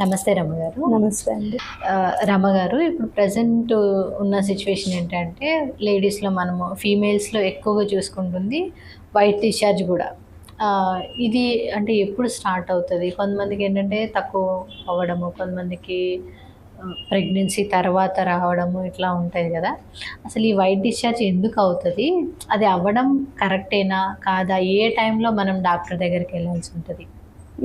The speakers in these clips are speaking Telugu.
నమస్తే రమ్మ గారు. నమస్తే అండి. ఆ, రమ్మ గారు ఇప్పుడు ప్రజెంట్ ఉన్న సిచ్యువేషన్ ఏంటంటే లేడీస్లో మనము ఫీమేల్స్లో ఎక్కువగా చూసుకుంటుంది వైట్ డిశ్చార్జ్ కూడా. ఇది అంటే ఎప్పుడు స్టార్ట్ అవుతుంది? కొంతమందికి ఏంటంటే తక్కువ అవ్వడము కొంతమందికి ప్రెగ్నెన్సీ తర్వాత రావడము ఇట్లా ఉంటుంది కదా. అసలు ఈ వైట్ డిశ్చార్జ్ ఎందుకు అవుతుంది? అది అవ్వడం కరెక్టేనా? కాదా? ఏ టైంలో మనం డాక్టర్ దగ్గరికి వెళ్ళాల్సి ఉంటుంది?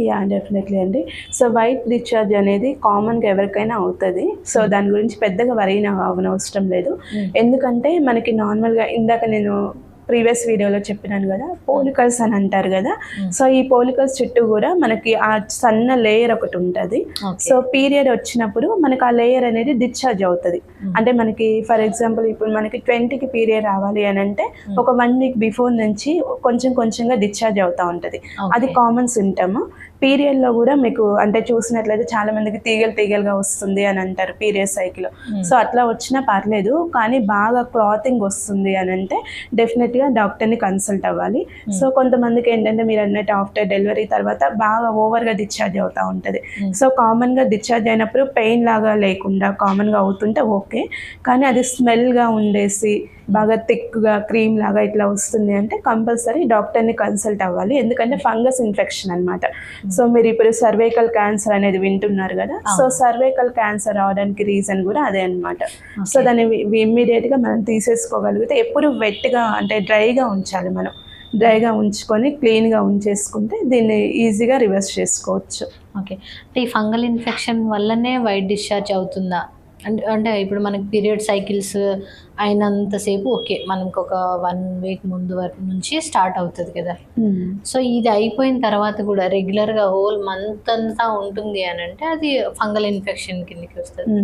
యా డెఫినెట్లీ అండి. సో వైట్ డిశ్చార్జ్ అనేది కామన్గా ఎవరికైనా అవుతుంది. సో దాని గురించి పెద్దగా వరైన అవనవసరం లేదు. ఎందుకంటే మనకి నార్మల్గా ఇందాక నేను ప్రీవియస్ వీడియోలో చెప్పినాను కదా పోలికల్స్ అని అంటారు కదా. సో ఈ పోలికల్స్ చుట్టూ కూడా మనకి ఆ సన్న లేయర్ ఒకటి ఉంటుంది. సో పీరియడ్ వచ్చినప్పుడు మనకి ఆ లేయర్ అనేది డిశ్చార్జ్ అవుతుంది. అంటే మనకి ఫర్ ఎగ్జాంపుల్ ఇప్పుడు మనకి ట్వంటీకి పీరియడ్ రావాలి అని అంటే ఒక వన్ వీక్ బిఫోర్ నుంచి కొంచెం కొంచెంగా డిశ్చార్జ్ అవుతూ ఉంటుంది. అది కామన్ సిమ్టమ్ పీరియడ్లో కూడా మీకు అంటే చూసినట్లయితే చాలా మందికి తీగలు తీగలుగా వస్తుంది అని అంటారు పీరియడ్ సైకిల్ సో అట్లా వచ్చినా పర్లేదు కానీ బాగా క్లాతింగ్ వస్తుంది అని అంటే డెఫినెట్గా డాక్టర్ని కన్సల్ట్ అవ్వాలి. సో కొంతమందికి ఏంటంటే మీరు అన్నట్టు ఆఫ్టర్ డెలివరీ తర్వాత బాగా ఓవర్గా డిశ్చార్జ్ అవుతూ ఉంటుంది. సో కామన్గా డిశ్చార్జ్ అయినప్పుడు పెయిన్ లాగా లేకుండా కామన్గా అవుతుంటే ఓకే కానీ అది స్మెల్గా ఉండేసి బాగా థిక్గా క్రీమ్ లాగా ఇట్లా వస్తుంది అంటే కంపల్సరీ డాక్టర్ని కన్సల్ట్ అవ్వాలి. ఎందుకంటే ఫంగస్ ఇన్ఫెక్షన్ అన్నమాట. సో మీరు ఇప్పుడు సర్వైకల్ క్యాన్సర్ అనేది వింటున్నారు కదా? సో సర్వైకల్ క్యాన్సర్ రావడానికి రీజన్ కూడా అదే అన్నమాట. సో దాన్ని ఇమ్మీడియట్గా మనం తీసేసుకోగలిగితే ఎప్పుడు వెట్గా అంటే డ్రైగా ఉంచాలి మనం. డ్రైగా ఉంచుకొని క్లీన్గా ఉంచేసుకుంటే దీన్ని ఈజీగా రివర్స్ చేసుకోవచ్చు. ఓకే. అంటే ఈ ఫంగల్ ఇన్ఫెక్షన్ వల్లనే వైట్ డిశ్చార్జ్ అవుతుందా? అంటే అంటే ఇప్పుడు మనకి పీరియడ్ సైకిల్స్ అయినంతసేపు ఓకే మనకు ఒక వన్ వీక్ ముందు వరకు నుంచి స్టార్ట్ అవుతుంది కదా. సో ఇది అయిపోయిన తర్వాత కూడా రెగ్యులర్గా హోల్ మంత్ అంతా ఉంటుంది అని అంటే అది ఫంగల్ ఇన్ఫెక్షన్ కిందకి వస్తుంది.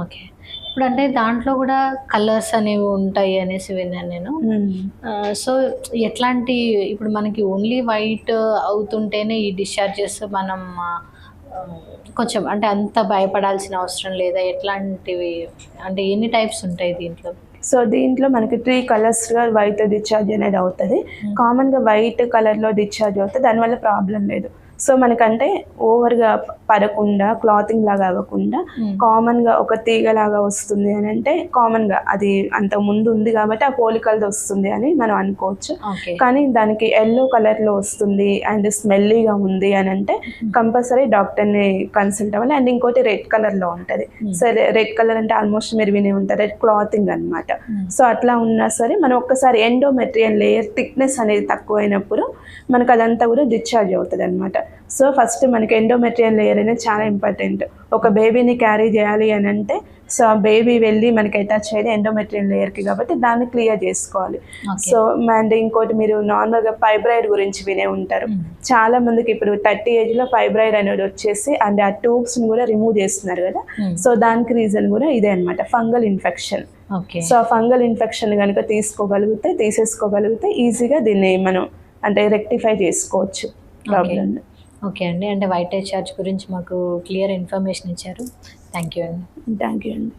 ఓకే. ఇప్పుడు అంటే దాంట్లో కూడా కలర్స్ అనేవి ఉంటాయి అనేసి విన్నాను నేను. సో ఎట్లాంటి ఇప్పుడు మనకి ఓన్లీ వైట్ అవుతుంటేనే ఈ డిశ్చార్జెస్ మనం కొంచెం అంటే అంత భయపడాల్సిన అవసరం లేదా? ఎట్లాంటివి? అంటే ఎన్ని టైప్స్ ఉంటాయి దీంట్లో? సో దీంట్లో మనకి త్రీ కలర్స్గా వైట్ డిశ్చార్జ్ అనేది అవుతుంది. కామన్గా వైట్ కలర్లో డిశ్చార్జ్ అవుతుంది. దానివల్ల ప్రాబ్లం లేదు. సో మనకంటే ఓవర్గా పడకుండా క్లాతింగ్ లాగా అవ్వకుండా కామన్గా ఒక తీగ లాగా వస్తుంది అని అంటే కామన్గా అది అంత ముందు ఉంది కాబట్టి ఆ పోలికలది వస్తుంది అని మనం అనుకోవచ్చు. కానీ దానికి ఎల్లో కలర్లో వస్తుంది అండ్ స్మెల్లీగా ఉంది అని అంటే కంపల్సరీ డాక్టర్ని కన్సల్ట్ అవ్వాలి. అండ్ ఇంకోటి రెడ్ కలర్లో ఉంటుంది. సో రెడ్ కలర్ అంటే ఆల్మోస్ట్ మీరు వినే ఉంటారు. రెడ్ క్లాతింగ్ అనమాట సో అట్లా ఉన్నా సరే మనం ఒక్కసారి ఎండోమెట్రియన్ లేయర్ థిక్నెస్ అనేది తక్కువైనప్పుడు మనకు అదంతా కూడా డిశ్చార్జ్ అవుతుంది అనమాట సో ఫస్ట్ మనకి ఎండోమెట్రియన్ లేయర్ అనేది చాలా ఇంపార్టెంట్ ఒక బేబీని క్యారీ చేయాలి అని అంటే సో ఆ బేబీ వెళ్ళి మనకి అటాచ్ అయ్యేది ఎండోమెట్రియన్ లేయర్కి కాబట్టి దాన్ని క్లియర్ చేసుకోవాలి. సో అండ్ ఇంకోటి మీరు నార్మల్గా ఫైబ్రాయిడ్ గురించి వినే ఉంటారు. చాలా మందికి ఇప్పుడు థర్టీ ఏజ్లో ఫైబ్రాయిడ్ అనేది వచ్చేసి అండ్ ఆ ట్యూబ్స్ని కూడా రిమూవ్ చేస్తున్నారు కదా. సో దానికి రీజన్ కూడా ఇదే అనమాట ఫంగల్ ఇన్ఫెక్షన్ సో ఆ ఫంగల్ ఇన్ఫెక్షన్ కనుక తీసుకోగలిగితే తీసేసుకోగలిగితే ఈజీగా దీన్ని మనం అంటే రెక్టిఫై చేసుకోవచ్చు. ప్రాబ్లమ్ ఓకే అండి. అంటే వైట్ డిశ్చార్జ్ గురించి మాకు క్లియర్ ఇన్ఫర్మేషన్ ఇచ్చారు. థ్యాంక్ యూ అండి. థ్యాంక్ యూ అండి.